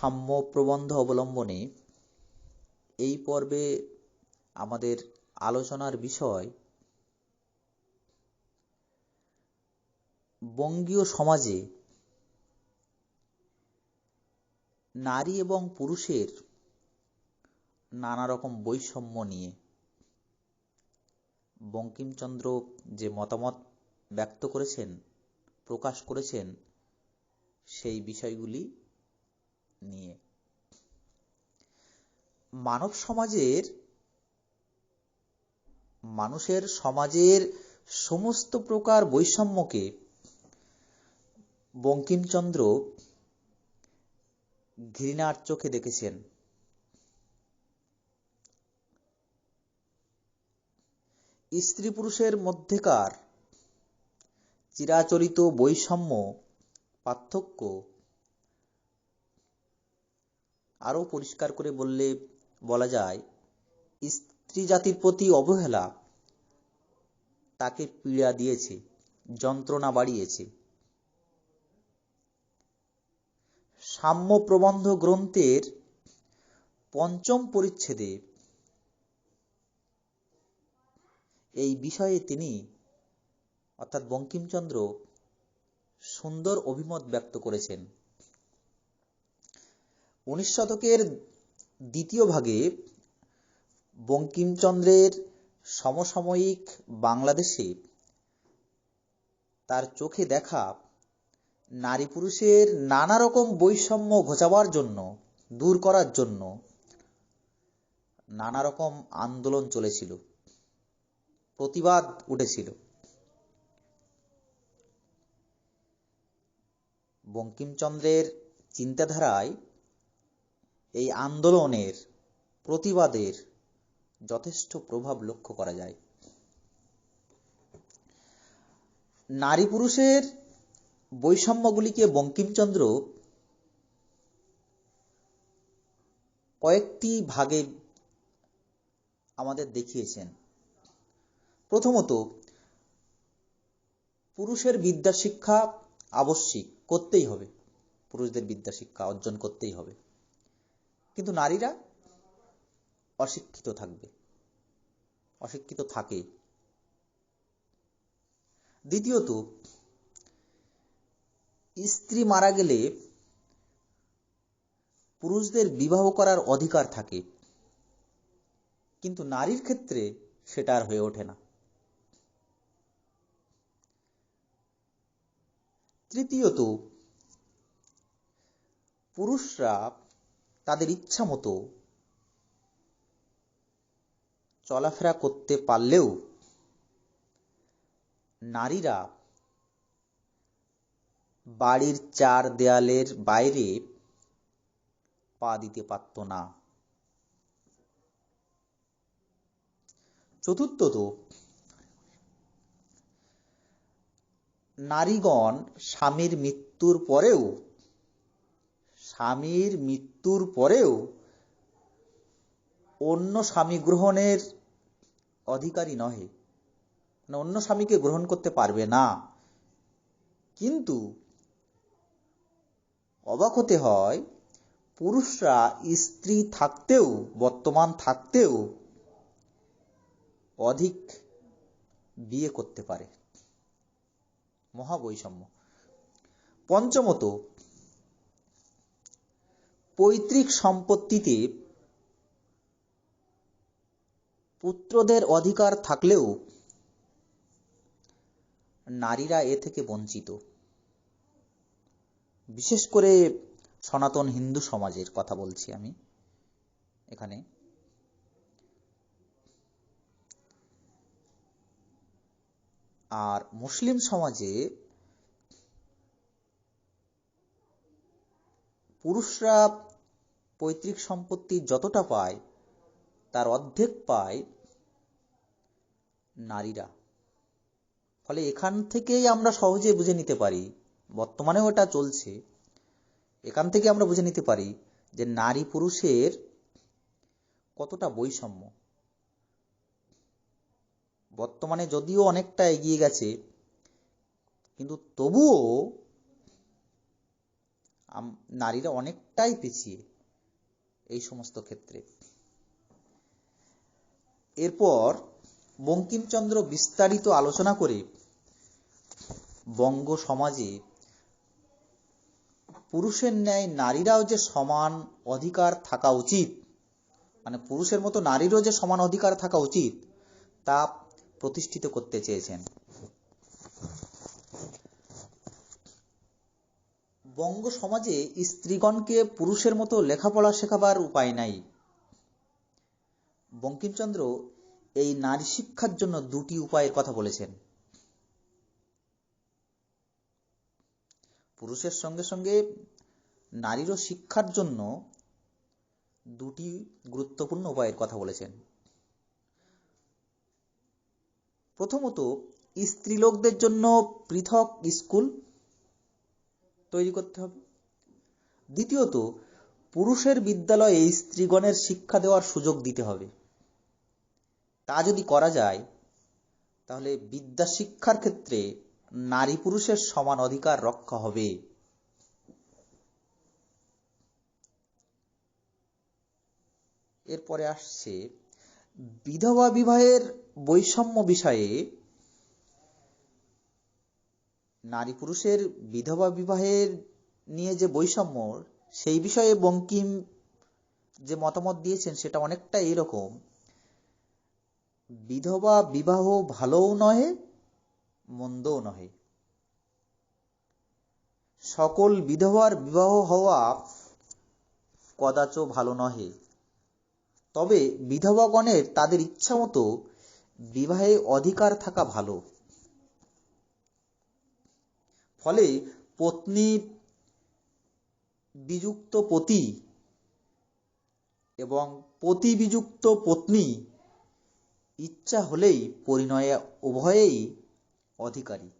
সাম্য প্রবন্ধ অবলম্বনে এই পর্বে আমাদের আলোচনার বিষয় বঙ্গীয় সমাজে নারী এবং পুরুষের নানা রকম বৈষম্য নিয়ে বঙ্কিমচন্দ্র যে মতামত ব্যক্ত করেছেন, প্রকাশ করেছেন, সেই বিষয়গুলি নিয়ে। মানব সমাজের, মানুষের সমাজের সমস্ত প্রকার বৈষম্যকে বঙ্কিমচন্দ্র ঘৃণার চোখে দেখেছেন। স্ত্রী পুরুষের মধ্যেকার চিরাচরিত বৈষম্য পার্থক্য আরও পরিষ্কার করে বললে বলা যায় স্ত্রী জাতির প্রতি অবহেলা তাকে পীড়া দিয়েছে, যন্ত্রণা বাড়িয়েছে। সাম্য প্রবন্ধ গ্রন্থের পঞ্চম পরিচ্ছেদে এই বিষয়ে তিনি, অর্থাৎ বঙ্কিমচন্দ্র, সুন্দর অভিমত ব্যক্ত করেছেন। উনিশ শতকের দ্বিতীয় ভাগে বঙ্কিমচন্দ্রের সমসাময়িক বাংলাদেশে তার চোখে দেখা নারী পুরুষের নানা রকম বৈষম্য ঘোচাবার জন্য, দূর করার জন্য নানা রকম আন্দোলন চলেছিল, প্রতিবাদ উঠেছিল। বঙ্কিমচন্দ্রের চিন্তাধারায় এই আন্দোলনের প্রতিবাদের যথেষ্ট প্রভাব লক্ষ্য করা যায়। নারী পুরুষের বৈষম্যগুলিকে বঙ্কিমচন্দ্র কয়েকটি ভাগে আমাদের দেখিয়েছেন। প্রথমত, পুরুষের বিদ্যা শিক্ষা আবশ্যিক, করতেই হবে। পুরুষদের বিদ্যা শিক্ষা অর্জন করতেই হবে। কিন্তু নারীরা অশিক্ষিত থাকবে। অশিক্ষিত থাকে। দ্বিতীয়ত, স্ত্রী মারা গেলে পুরুষদের বিবাহ করার অধিকার থাকে। কিন্তু নারীর ক্ষেত্রে সেটা আর হয়ে ওঠে না। তৃতীয়ত, পুরুষরা তাদের ইচ্ছা মতো চলাফেরা করতে পারলেও নারীরা বাড়ির চার দেয়ালের বাইরে পা দিতে পারত না। চতুর্থত, নারীগণ স্বামীর মৃত্যুর পরেও স্বামীর মৃত্যুর পরেও অন্য স্বামী গ্রহণের অধিকারী নহে। মানে অন্য স্বামীকে গ্রহণ করতে পারবে না। কিন্তু অবাক হতে হয়, পুরুষরা স্ত্রী থাকতেও, বর্তমান থাকতেও অধিক বিয়ে করতে পারে। মহাবৈষম্য। পঞ্চমত পৈতৃক সম্পত্তিতে পুত্রদের অধিকার থাকলেও নারীরা এ থেকে বঞ্চিত। বিশেষ করে সনাতন হিন্দু সমাজের কথা বলছি আমি এখানে। আর মুসলিম সমাজে পুরুষরা পৈতৃক সম্পত্তি যতটা পায়, তার অর্ধেক পায় নারীরা। ফলে এখান থেকেই আমরা সহজে বুঝে নিতে পারি, বর্তমানেও এটা চলছে, এখান থেকে আমরা বুঝে নিতে পারি যে নারী পুরুষের কতটা বৈষম্য। বর্তমানে যদিও অনেকটা এগিয়ে গেছে, কিন্তু তবুও নারীরা অনেকটাই পিছিয়ে। এই সমস্ত ক্ষেত্রে। এরপর বঙ্কিমচন্দ্র বিস্তারিত আলোচনা করে বঙ্গ সমাজে পুরুষের ন্যায় নারীরাও যে সমান অধিকার থাকা উচিত মানে পুরুষের মতো নারীরও যে সমান অধিকার থাকা উচিত, তা প্রতিষ্ঠিত করতে চেয়েছেন। বঙ্গ সমাজে স্ত্রীগণকে পুরুষের মতো লেখাপড়া শেখাবার উপায় নাই। বঙ্কিমচন্দ্র এই নারী শিক্ষার জন্য দুটি উপায়ের কথা বলেছেন। পুরুষের সঙ্গে সঙ্গে নারীরও শিক্ষার জন্য দুটি গুরুত্বপূর্ণ উপায়ের কথা বলেছেন। প্রথমত, স্ত্রীলোকদের জন্য পৃথক স্কুল তৈরি করতে হবে। দ্বিতীয়ত, পুরুষের বিদ্যালয়ে স্ত্রীগণের শিক্ষা দেওয়ার সুযোগ দিতে হবে। তা যদি করা যায়, তাহলে বিদ্যা শিক্ষার ক্ষেত্রে নারী পুরুষের সমান অধিকার রক্ষা হবে। এরপরে আসছে, বিধবা বিবাহের বৈষম্য বিষয়ে নারী পুরুষের বিধবা বিবাহের নিয়ে যে বৈষম্য, সেই বিষয়ে বঙ্কিম যে মতামত দিয়েছেন, সেটা অনেকটা এরকম বিধবা বিবাহ ভালোও নহে, মন্দও নহে। সকল বিধবার বিবাহ হওয়া কদাচ ভালো নহে। তবে বিধবাগণের তাদের ইচ্ছা মতো বিবাহে অধিকার থাকা ভালো। ফলে পত্নী বিযুক্ত পতি এবং পতি বিযুক্ত পত্নী ইচ্ছা হলেই পরিণয়ে উভয়েই অধিকারী।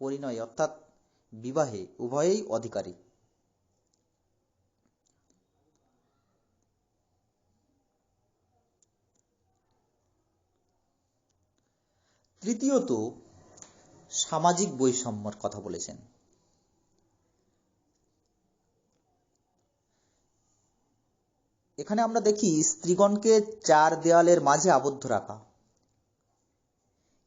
পরিণয় অর্থাৎ বিবাহে উভয়েই অধিকারী। তৃতীয়ত সামাজিক বৈষম্যর কথা বলেছেন। এখানে আমরা দেখি স্ত্রীগণকে চার দেয়ালের মাঝে আবদ্ধ রাখা।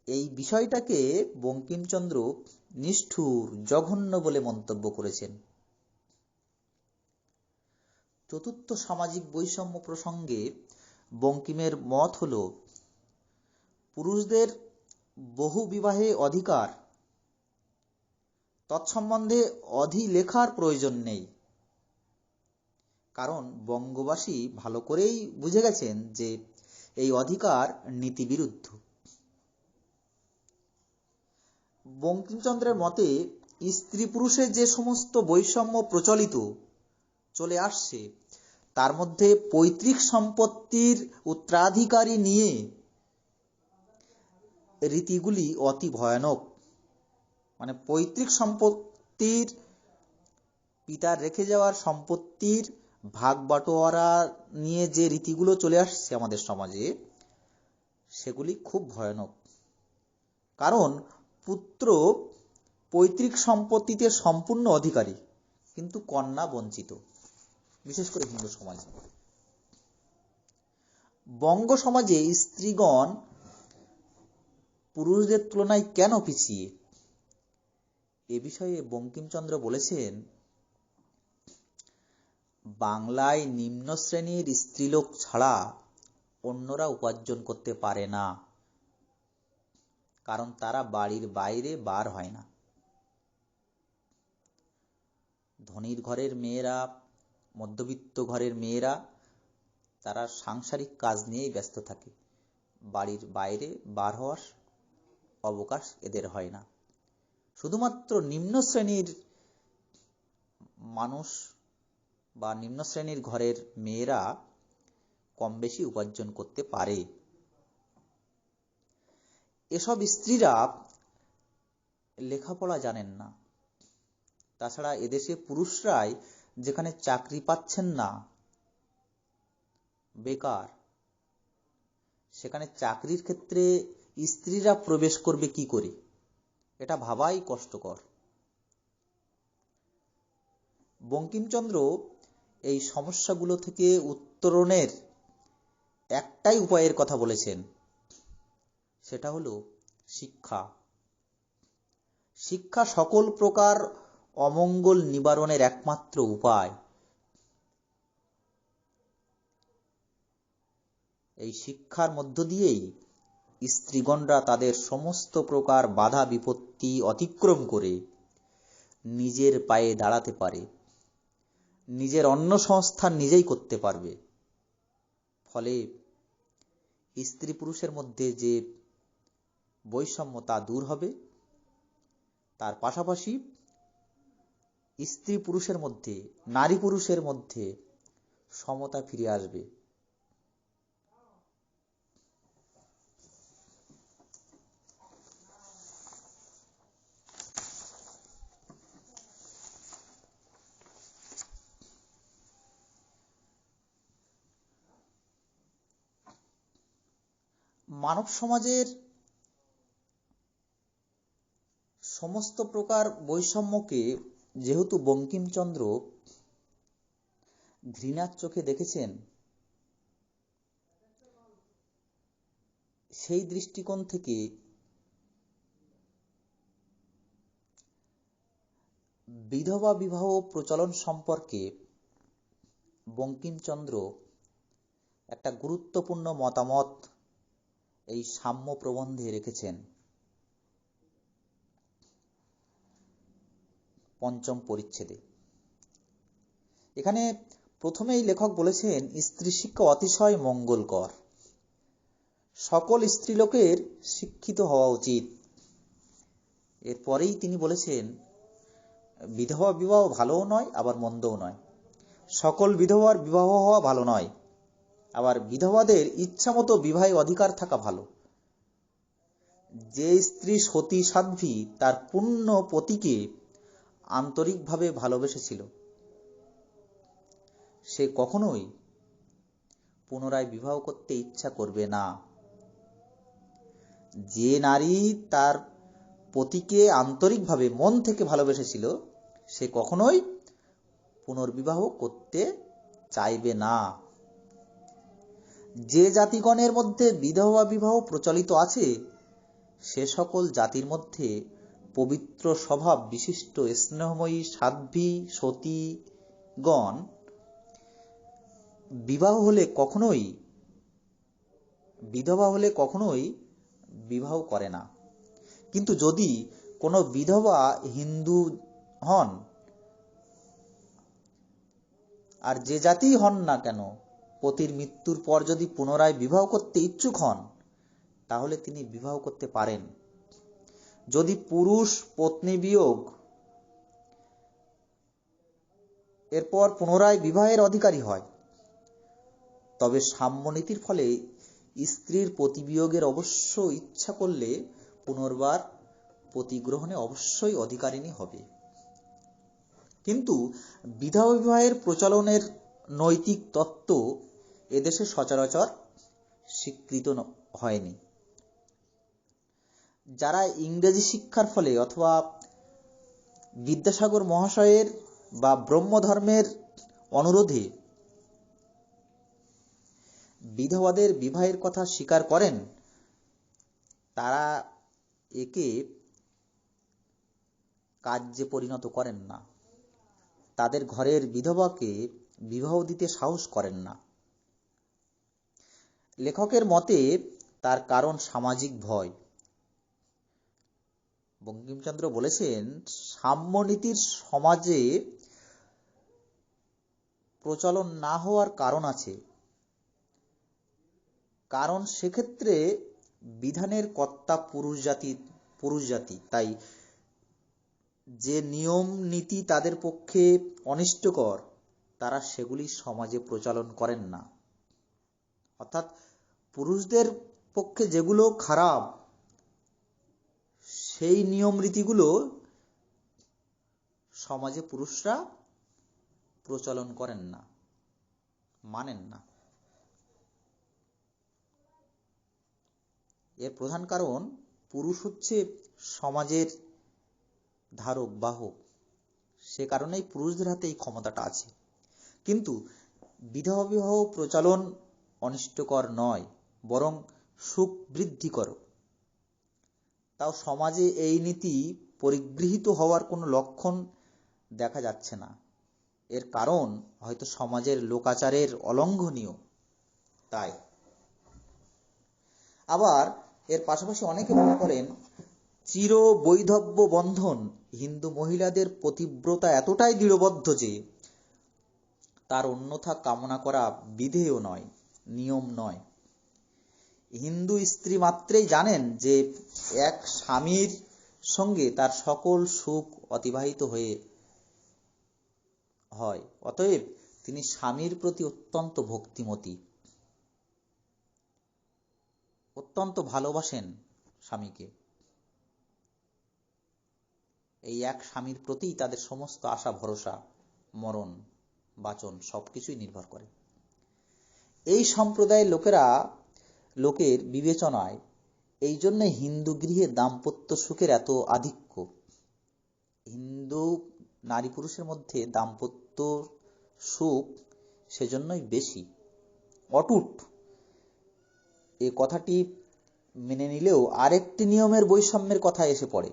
এই বিষয়টাকে বঙ্কিমচন্দ্র নিষ্ঠুর, জঘন্য বলে মন্তব্য করেছেন। চতুর্থ সামাজিক বৈষম্য প্রসঙ্গে বঙ্কিমের মত হল, পুরুষদের বহু বিবাহে অধিকার। তৎসম্বন্ধে অধিলেখার প্রয়োজন নেই। কারণ বঙ্গবাসী ভালো করেই বুঝে গেছেন যে এই অধিকার নীতিবিরুদ্ধ। বঙ্কিমচন্দ্রের মতে স্ত্রী পুরুষের যে সমস্ত বৈষম্য প্রচলিত, চলে আসছে, তার মধ্যে পৈতৃক সম্পত্তির উত্তরাধিকারী নিয়ে রীতিগুলি অতি ভয়ানক। মানে পৈতৃক সম্পত্তির পিতার রেখে যাওয়ার সম্পত্তির ভাগ বাটোয়ারা নিয়ে যে রীতিগুলো চলে আসছে আমাদের সমাজে, সেগুলি খুব ভয়ানক। কারণ পুত্র পৈতৃক সম্পত্তিতে সম্পূর্ণ অধিকারী, কিন্তু কন্যা বঞ্চিত, বিশেষ করে হিন্দু সমাজে। বঙ্গ সমাজে স্ত্রীগণ পুরুষদের তুলনায় কেন পিছিয়ে? এ বিষয়ে বঙ্কিমচন্দ্র বলেছেন, বাংলায় নিম্ন শ্রেণির স্ত্রীলোক ছাড়া অন্যরা উপার্জন করতে পারে না। কারণ তারা বাড়ির বাইরে বার হয় না। ধনীর ঘরের মেয়েরা, মধ্যবিত্ত ঘরের মেয়েরা, তারা সাংসারিক কাজ নিয়েই ব্যস্ত থাকে। বাড়ির বাইরে বার হওয়ার অবকাশ এদের হয় না। শুধুমাত্র নিম্ন শ্রেণির মানুষ বা নিম্ন শ্রেণির ঘরের মেয়েরা কম বেশি উপার্জন করতে পারে। এসব স্ত্রীরা লেখাপড়া জানেন না। তাছাড়া এদেশে পুরুষরাই যেখানে চাকরি পাচ্ছেন না, বেকার, সেখানে চাকরির ক্ষেত্রে স্ত্রীরা প্রবেশ করবে কি করে? এটা ভাবাই কষ্টকর। বঙ্কিমচন্দ্র এই সমস্যাগুলো থেকে উত্তরণের একটাই উপায়ের কথা বলেছেন। সেটা হলো শিক্ষা। শিক্ষা সকল প্রকার অমঙ্গল নিবারণের একমাত্র উপায়। এই শিক্ষার মধ্য দিয়েই স্ত্রীগণরা তাদের সমস্ত প্রকার বাধা বিপত্তি অতিক্রম করে নিজের পায়ে দাঁড়াতে পারে। নিজের অন্য সংস্থান নিজেই করতে পারবে। ফলে স্ত্রী পুরুষের মধ্যে যে বৈষম্য তা দূর হবে। তার পাশাপাশি স্ত্রী পুরুষের মধ্যে, নারী পুরুষের মধ্যে সমতা ফিরে আসবে। মানব সমাজের সমস্ত প্রকার বৈষম্যকে যেহেতু বঙ্কিমচন্দ্র ঘৃণার চোখে দেখেছেন, সেই দৃষ্টিকোণ থেকে বিধবা বিবাহ প্রচলন সম্পর্কে বঙ্কিমচন্দ্র একটা গুরুত্বপূর্ণ মতামত এই সাম্য প্রবন্ধে রেখেছেন। পঞ্চম পরিচ্ছেদে। এখানে প্রথমেই লেখক বলেছেন, স্ত্রী শিক্ষা অতিশয় মঙ্গলকর। সকল স্ত্রীলোকের শিক্ষিত হওয়া উচিত। এরপরেই তিনি বলেছেন, বিধবা বিবাহ ভালোও নয়, আবার মন্দও নয়। সকল বিধবার বিবাহ হওয়া ভালো নয়। আবার বিধবাদের ইচ্ছামতো বিবাহে অধিকার থাকা ভালো। যে স্ত্রী সতী সাধ্বী তার পূর্ণ পতিকে আন্তরিকভাবে ভালোবেসেছিল, সে কখনোই পুনরায় বিবাহ করতে ইচ্ছা করবে না। যে নারী তার পতিকে আন্তরিকভাবে মন থেকে ভালোবেসেছিল, সে কখনোই পুনর্বিবাহ করতে চাইবে না। যে জাতিগণের মধ্যে বিধবা বিবাহ প্রচলিত আছে, সে সকল জাতির মধ্যে পবিত্র স্বভাব বিশিষ্ট স্নেহময়ী সাধ্বী সতীগণ বিবাহ হলে কখনোই, বিধবা হলে কখনোই বিবাহ করে না। কিন্তু যদি কোনো বিধবা হিন্দু হন, আর যে জাতি হন না কেন পতির মৃত্যুর পর যদি পুনরায় বিবাহ করতে ইচ্ছুক হন, তাহলে তিনি বিবাহ করতে পারেন। যদি পুরুষ পত্নী বিয়োগ, এরপর পুনরায় বিবাহের অধিকারী হয়, তবে সাম্যনীতির ফলে স্ত্রীর প্রতিবিয়োগের অবশ্য ইচ্ছা করলে পুনর্বার প্রতিগ্রহণে অবশ্যই অধিকারিণী হবে। কিন্তু বিধবা বিবাহের প্রচলনের নৈতিক তত্ত্ব এদেশে সচরাচর স্বীকৃত হয়নি। যারা ইংরেজি শিক্ষার ফলে অথবা বিদ্যাসাগর মহাশয়ের বা ব্রহ্মধর্মের অনুরোধে বিধবাদের বিবাহের কথা স্বীকার করেন, তারা একে কার্যে পরিণত করেন না। তাদের ঘরের বিধবাকে বিবাহ দিতে সাহস করেন না। লেখকের মতে তার কারণ সামাজিক ভয়। বঙ্কিমচন্দ্র বলেছেন, সাম্যনীতির সমাজে প্রচলন না হওয়ার কারণ আছে। কারণ সেক্ষেত্রে বিধানের কর্তা পুরুষ জাতি পুরুষ জাতি। তাই যে নিয়ম, নীতি তাদের পক্ষে অনিষ্টকর, তারা সেগুলি সমাজে প্রচলন করেন না। অর্থাৎ পুরুষদের পক্ষে যেগুলো খারাপ, সেই নিয়ম রীতিগুলো সমাজে পুরুষরা প্রচলন করেন না, মানেন না। এর প্রধান কারণ, পুরুষ হচ্ছে সমাজের ধারক, বাহক। সে কারণেই পুরুষদের হাতে এই ক্ষমতাটা আছে। কিন্তু বিধবা বিবাহ প্রচলন অনিষ্টকর নয়, বরং সুখ বৃদ্ধিকর তাও সমাজে এই নীতি পরিগৃহীত হওয়ার কোনো লক্ষণ দেখা যাচ্ছে না। এর কারণ হয়তো সমাজের লোকাচারের অলঙ্ঘনীয়। তাই আবার এর পাশাপাশি অনেকে মনে করেন চির বৈধব্য বন্ধন হিন্দু মহিলাদের পতিব্রতা এতটাই দৃঢ়বদ্ধ যে তার অন্যথা কামনা করা বিধেয় নয়। নিয়ম নয়। হিন্দু স্ত্রী মাত্রেই জানেন যে এক স্বামীর সঙ্গে তার সকল সুখ অতিবাহিত হয়ে হয়, অতএব তিনি স্বামীর প্রতি অত্যন্ত ভক্তিমতী। অত্যন্ত ভালোবাসেন স্বামীকে। এই এক স্বামীর প্রতি তাদের সমস্ত আশা, ভরসা, মরণ, বাচন সবকিছুই নির্ভর করে। এই সম্প্রদায়ের লোকেরা, লোকের বিবেচনায় এই জন্য হিন্দু গৃহে দাম্পত্য সুখের এত আধিক্য। হিন্দু নারী পুরুষের মধ্যে দাম্পত্য সুখ সেজন্যই বেশি। অটুট। এ কথাটি মেনে নিলেও আরেকটি নিয়মের বৈষম্যের কথা এসে পড়ে।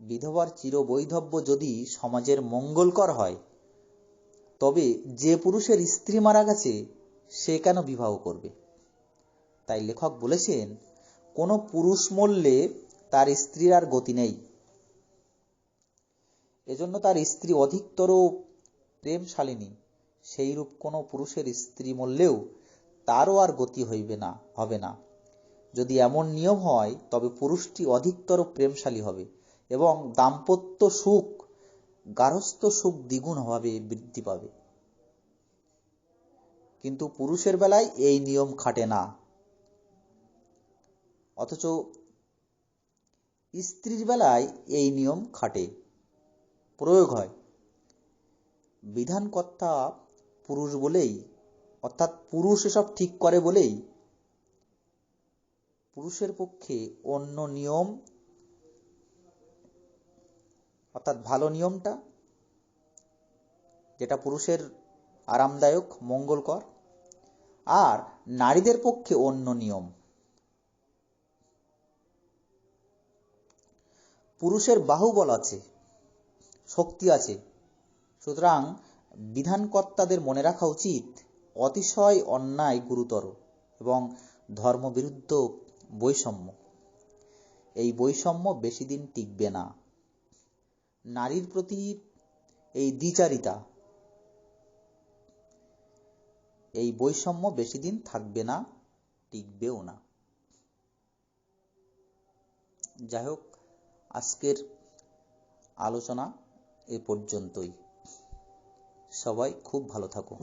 বিধবার চিরবৈধব্য যদি সমাজের মঙ্গলকর হয় তবে যে পুরুষের স্ত্রী মারা গেছে, সে কেন বিবাহ করবে? তাই লেখক বলেছেন, কোনো পুরুষ মরলে তার স্ত্রীর আর গতি নেই। এজন্য তার স্ত্রী অধিকতর প্রেমশালিনী। সেইরূপ কোনো পুরুষের স্ত্রী মরলেও তারও আর গতি হইবে না, হবে না। যদি এমন নিয়ম হয়, তবে পুরুষটি অধিকতর প্রেমশালী হবে এবং দাম্পত্য সুখ গারস্থ সুখ দ্বিগুণ ভাবে বৃদ্ধি পাবে। কিন্তু পুরুষের বেলায় এই নিয়ম খাটে না। অথচ স্ত্রীর বেলায় এই নিয়ম খাটে, প্রয়োগ হয়। বিধানকর্তা পুরুষ বলেই, অর্থাৎ পুরুষ এসব ঠিক করে বলেই, পুরুষের পক্ষে অন্য নিয়ম অর্থাৎ ভালো নিয়মটা, যেটা পুরুষের আরামদায়ক, মঙ্গলকর। আর নারীদের পক্ষে অন্য নিয়ম। পুরুষের বাহুবল আছে, শক্তি আছে। সুতরাং বিধানকর্তাদের মনে রাখা উচিত, অতিশয় অন্যায় গুরুতর এবং ধর্মবিরুদ্ধ বৈষম্য। এই বৈষম্য বেশি দিন টিকবে না। নারীর প্রতি এই দ্বিচারিতা, এই বৈষম্য বেশি দিন থাকবে না, টিকবেও না। যাই হোক, আজকের আলোচনা এ পর্যন্তই। সবাই খুব ভালো থাকো।